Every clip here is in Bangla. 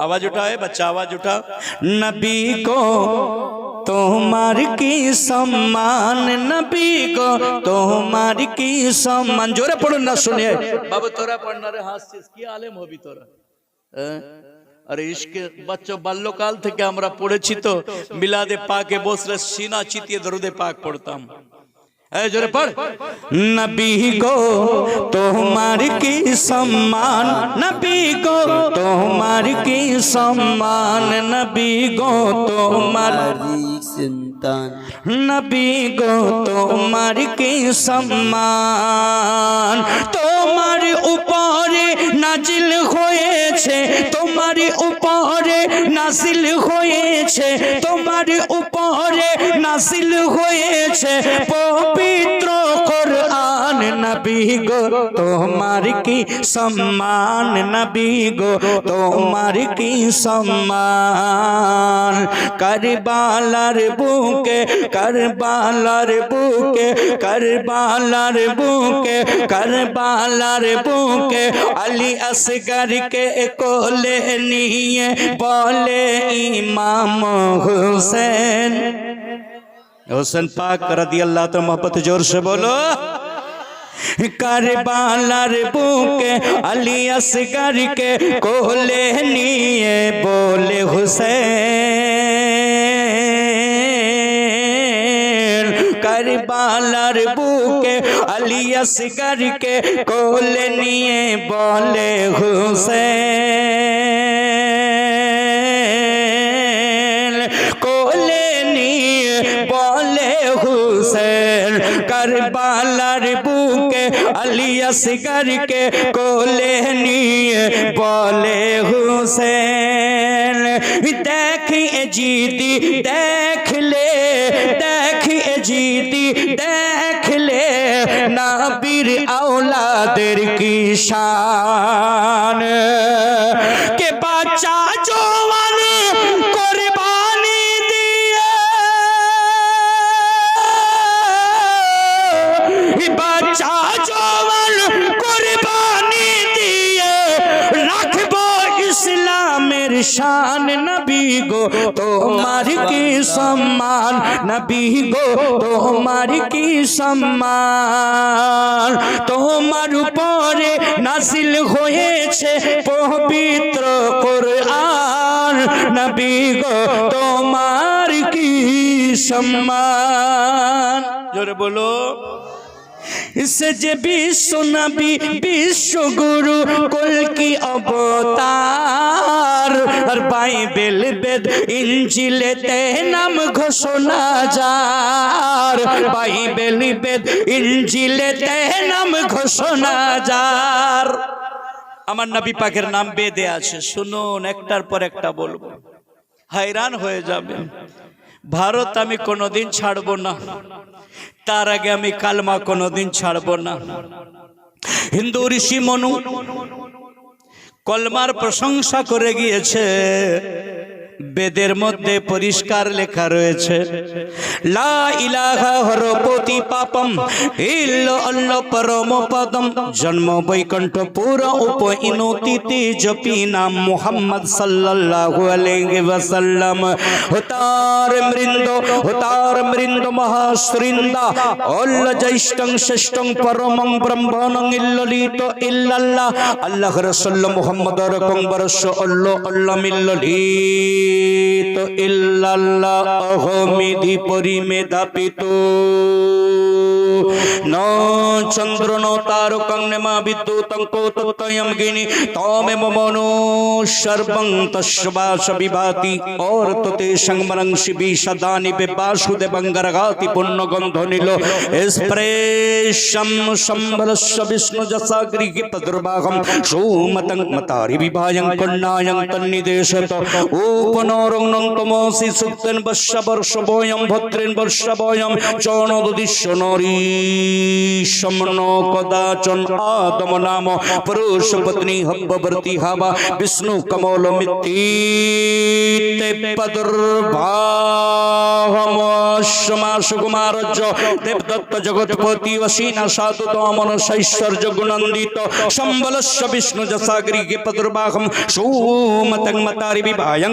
आवाज उठाए बच्चा आवाज उठा नबी को তোমার কি সম্মান নবী গো তোমার কি সম্মান জোরে পড়ুন না শুনে বাবু তোরা পড়না রে হাসছিস কি আলেম হবি তোরা হ্যাঁ? আরে ইশকে বাচ্চা বাল্যকাল থেকে আমরা পড়েছি তো মিলাদে পাকে বসলে সিনা চিতিয়ে দরুদে পাক পড়তাম এই জোরে পড় নবী গো তোমার কি সম্মান নবী গো তোমার কি সম্মান নবী গো তোমার সন্তান নবী গো তোমার কি সম্মান তোমার উপরে নাজিল হয়েছে তোমার উপরে নাসিল হয়েছে তোমার উপরে নাসিল হয়েছে পবিত্র কোরআন। নবী গো, তোমার কি সম্মান নবী গো, তোমার কি সম্মান? করবালার বুকে করবালার বুকে করবালার বুকে করবালার বুকে, আলী আসগরকে কোলে নিয়ে বলে ইমাম হুসেন। হোসেন পাক রাদিয়াল্লাহ তো মোহব্বত জোর সে বলো। কারবালার বুকে আলী আসগর কে কোলে নিয়ে বলে হুসেন কারবালার বুকে আলী আসগর কে কোলে নিয়ে বলে হুসেন কারবালার বুকে আলী আসগর কে কোলে নিয়ে বলে হুসেন দেখিয়ে জিদি দেখলে দেখিয়ে জিদি দেখলে নাবির আওলাদের কি শান কে বাচ্চা জওয়ান কোরবানি গো, তোমার কি সম্মান? নবী গো, তোমার কি সম্মান? তোমার উপরে নাসিল হয়েছে পবিত্র কোরআন। নবী গো, তোমার কি সম্মান? জোরে বলো। সে যে বিশ্ব নবী, বিশ্ব গুরু কলকি অবতার? আর বাইবেল বেদ ইঞ্জিলেতে নাম ঘোষণা যার। বাইবেল বেদ ইঞ্জিলেতে নাম ঘোষণা যার। আমার নবী পাকের নাম বেদে আছে, শুনুন, একটার পর একটা বলব। hayran হয়ে যাবে। ভারত আমি কোনোদিন ছাড়বো না। তার আগে আমি কালমা কোনোদিন ছাড়বো না। হিন্দু ঋষি মনু কলমার প্রশংসা করে গিয়েছে। বেদের মধ্যে পরিষ্কার লেখা রয়েছে, লা ইলাহা হরপতি পাপম, ইল্ল অল্ল পরম পদম। জন্ম বৈকুণ্ঠ পুর উপ ইনুতিতি জপি নাম মুহাম্মদ সাল্লাল্লাহু আলাইহি ওয়াসাল্লাম। হতার মৃন্দ হতার মৃন্দ মহাশ্রিন্দা, অল্ল জ্যৈষ্ঠং শ্রেষ্ঠং পরমং ব্রহ্মণং ইল্ললিত ইল্লাল্লাহ। আল্লাহ রাসূল মুহাম্মদ রকম বরস অল্ল অল্ল মিল্ললিত ইল্লাল্লাহ অহমিধি পরিমেধাপিত ন চন্দ্র ন তারকং নেমা বিদ্যুতং কোতয়ম গিনি তমে মনো সর্বং তস্বাস বিভাতি और तो ते संगमरंग शिबी सदानि पे वासुदेवं गरगाति पुण्य गंध नीलो स्प्रेशम संबरस्य विष्णु जसा गृहीत दुर्भागम सोमतं मतारि विभायं कन्नायं तन्निदेशत ऊप উপনরংনন্তমসি সুক্তেন বর্ষাবর্ষবয়ম, ভদ্রেন বর্ষাবয়ম চরণদদিশ্য নরী সমন কদাচন আদম নাম পুরুষ পত্নী হব্ববর্তী হাবা, বিষ্ণু কমল মিত্তি পদুর্ভাহমা সুকুমারজ দেবদত্ত জগৎপতি অসীনা সাধু তমন শৈশ্বর্য গুণন্দিত সম্বলস্য বিষ্ণু জসাগরিকে পদুর্বাহম সোমতং মতারি বিভায়ং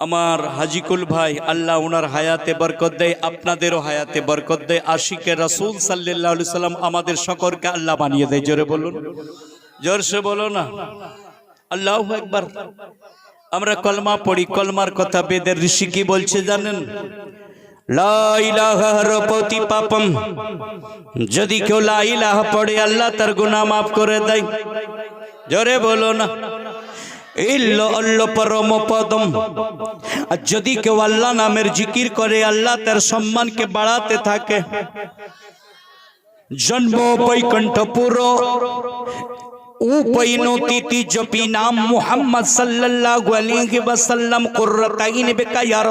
আমার হাজিকুল ভাই, আল্লাহ ওনার হায়াতে বরকত দেয়, আপনাদেরও হায়াতে বরকত দেয়। আশিকে রসুল সাল্লাহ সাল্লাম আমাদের সকলকে আল্লাহ বানিয়ে দেয়। জোরে বলুন। জোরসে বলো না। আল্লাহ একবার আমরা কলমা পড়ি, কলমার কথা বেদের ঋষি কি বলছে জানেন? পাপম। যদি কেউ লা ইলাহা পড়ে, আল্লাহ তার গুনাহ মাফ করে দেয়। জোরে বলো না। পরম পদম আর যদি কেউ আল্লাহ নামের জিকির করে, আল্লাহ তার সম্মানকে বাড়াতে থাকে। জন্ম বৈকণ্ঠ পুরো। উপৈনতি জপি নাম মুহাম্মদ সাল্লাল্লাহু ওয়াসাল্লাম। কুররাতাইন বিকা ইয়া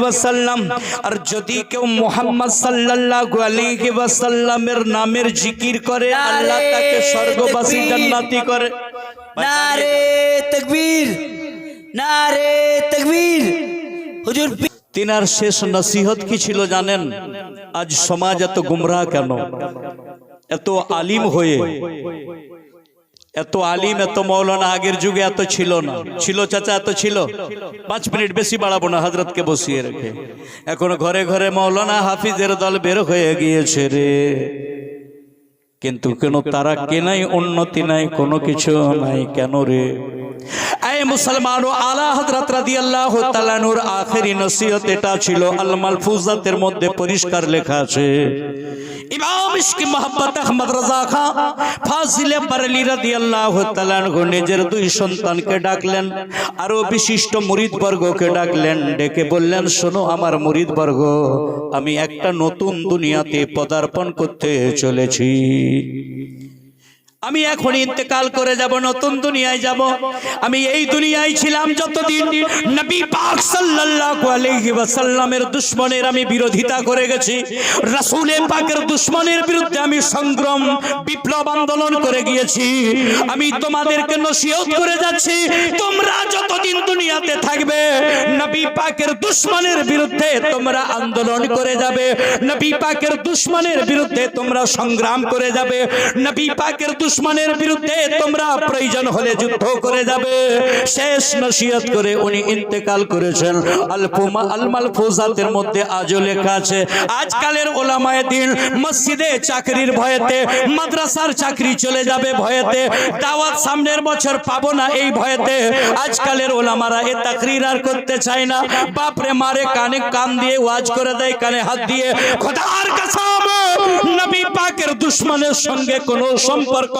ওয়াসাল্লাম। আর যদি কেউ মুহাম্মদ সাল্লাল্লাহু আলাইহি ওয়াসাল্লামের নামের জিকির করে, আল্লাহ তাকে স্বর্গবাসী জান্নাতি করে। নারে তকবীর নারে তকবীর। হুজুর তিনার শেষ নসিহত কি ছিল জানেন? আজ সমাজ এত গুমরাহ কেন? এত আলিম হয়ে এত আলিম এত মৌলানা আগের যুগে এত ছিল না। ছিল চাচা এত ছিল। পাঁচ মিনিট বেশি বাড়াবো না হজরতকে বসিয়ে রেখে। এখন ঘরে ঘরে মৌলানা হাফিজের দল বের হয়ে গিয়েছে রে। কিন্তু কেন তারা কেনাই উন্নতি নাই? কোনো কিছু নাই। কেন রে? এই মুসলমানো আলা হযরত রাদিয়াল্লাহু তাআলা নূর আখেরি নসিহত এটা ছিল আল মালফুজাতের মধ্যে পরিষ্কার লেখা আছে। ইমাম ইশকি মোহাম্মদ আহমদ রাজা খান ফাজিলে বারেলি রাদিয়াল্লাহু তাআলা নিজের দুই সন্তানকে ডাকলেন আরও বিশিষ্ট মুরিদ বর্গকে ডাকলেন, ডেকে বললেন, শোনো আমার মুরিদ বর্গ আমি একটা নতুন দুনিয়াতে পদার্পণ করতে চলেছি। আমি এখন ইন্তেকাল করে যাব, নতুন দুনিয়ায় যাব। আমি এই দুনিয়ায় ছিলাম যতদিন নবী পাক সাল্লাল্লাহু আলাইহি ওয়াসাল্লামের দুশমনের আমি বিরোধিতা করে গেছি, রাসূলে পাকের দুশমনের বিরুদ্ধে আমি সংগ্রাম, বিপ্লব আন্দোলন করে গিয়েছি। আমি তোমাদেরকে নসিহত করে যাচ্ছি, তোমরা যতদিন দুনিয়াতে থাকবে, নবী পাকের দুশমনের বিরুদ্ধে তোমরা আন্দোলন করে যাবে, নবী পাকের দুশমনের বিরুদ্ধে তোমরা সংগ্রাম করে যাবে, নবী পাকের দুশমনের বিরুদ্ধে তোমরা প্রয়োজন হলে যুদ্ধ করে যাবে। শেষ নসিহত করে উনি ইন্তেকাল করেছেন। আলফুমা আলমাল ফুজাতের মধ্যে আজও লেখা আছে, আজকালের ওলামায়ে দিন মসজিদে চাকরির ভয়েতে, মাদ্রাসার চাকরি চলে যাবে ভয়েতে, দাওয়াত সামনের বছর পাবো না এই ভয়েতে। আজকালের ওলামারা এ তাকরির আর করতে চায় না। বাপরে মারে কানে কান দিয়ে ওয়াজ করে দেয়, কানে হাত দিয়ে, খোদার কসম, নবী পাকের দুশমনের সঙ্গে কোনো সম্পর্ক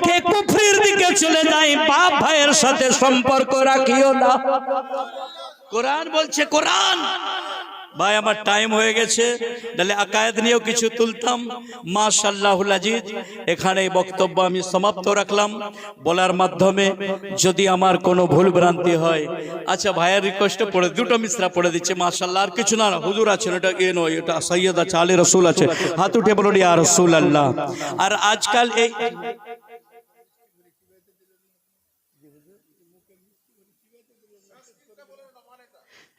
বিপক্ষে কুফরির দিকে চলে যায় বাপ ভাইয়ের সাথে সম্পর্ক রাখিও না। কোরআন বলছে, কোরআন, ভাই, আমার টাইম হয়ে গেছে। তাহলে আকায়েদ নিয়েও কিছু তুলতাম। মাশাল্লাহুল আজিজ, এখানে বক্তব্য আমি সমাপ্ত রাখলাম। বলার মাধ্যমে যদি আমার কোনো ভুল ভ্রান্তি হয় আচ্ছা ভাইয়ের রিকোয়েস্টে পড়ে, দুটো মিশ্রা পড়ে দিচ্ছে মাশাল্লাহ আর কিছু না হুজুর আছেন, এটা এ নয়, এটা সৈয়দ আছে, আলী রসুল আছে। হাত উঠে বলুন, ইয়া রসুল আল্লাহ আর আজকাল এই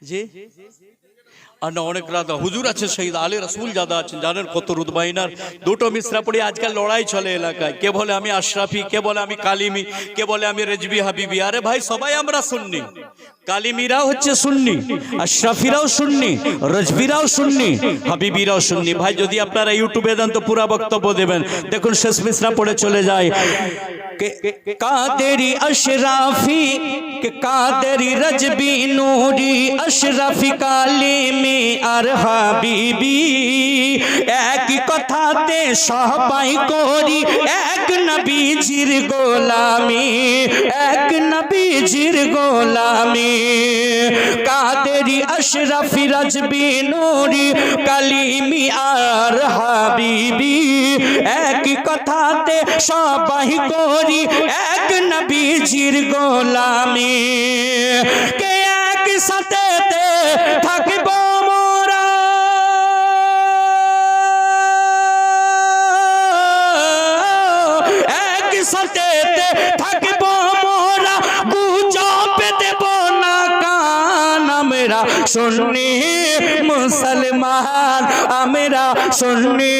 জি? আর হুজুর আছে শহীদ আলী রসুল আছেন, জানেন কত রুদবাইনার দুটো মিশ্রা পড়ে আজকাল লড়াই চলে এলাকায়। কে বলে আমি আশরাফি, কে বলে আমি কালিমি, কে বলে আমি রেজবি হাবিবি। আরে ভাই, সবাই আমরা শুননি কালিমিরাও হচ্ছে শুননি আশরাফিরাও শুননি রজবিরাও শুননি হাবিবিরাও শুননি ভাই, যদি আপনারা ইউটিউবে দেন তো পুরা বক্তব্য দেবেন। দেখুন, শেষ মিশ্রা পড়ে চলে যায়। কাদেরি আশরাফি কে কাদেরি রজবি নূরি আশরাফি কালিমি আর হাবিবি একই কথাতে সবাই করি এক নবীজির গোলামি এক নবীজির গোলামি কাদেরি আশরাফি রজবি নূরি কালিমি আর হাবিবি একই কথাতে সবাই করি এক নবীজির গোলামি। কে এক সাথে শুননি মুসলমান, আমরা শুননি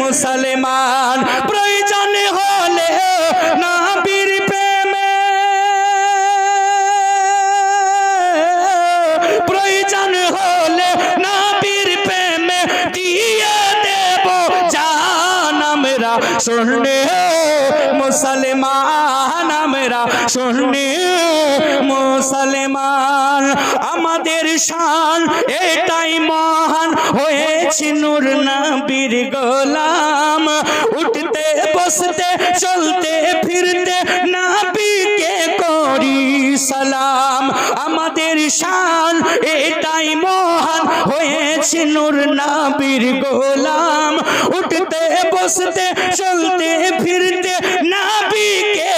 মুসলমান। প্রয়োজন হলে প্রেমে, প্রয়োজন হলে নাবির প্রেমে দিয়ে দেব জান আমরা শুননি মুসলমান। আমরা শুননি মুসলমান, আমাদের শান এটাই মহান হয়েছি নূর নবীর গোলাম। উঠতে, বসতে, চলতে, ফিরতে নাবিকে করি সালাম। আমাদের শান এটাই মহান হয়েছে নূর নাবির গোলাম। উঠতে, বসতে, চলতে, ফিরতে নাবিকে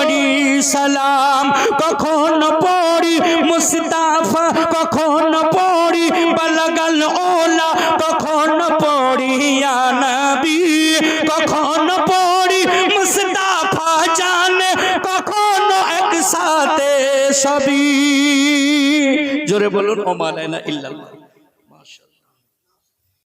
করি সালাম, কখন পড়ি মুস্তাফা, কখন পড়ি বালাগাল ওলা, কখন পড়ি নবী কখন পড়ি মুস্তাফা জানে, কখনো একসাথে সবই। জোরে বলুন ও মালাইনা ইল্লাল্লাহ।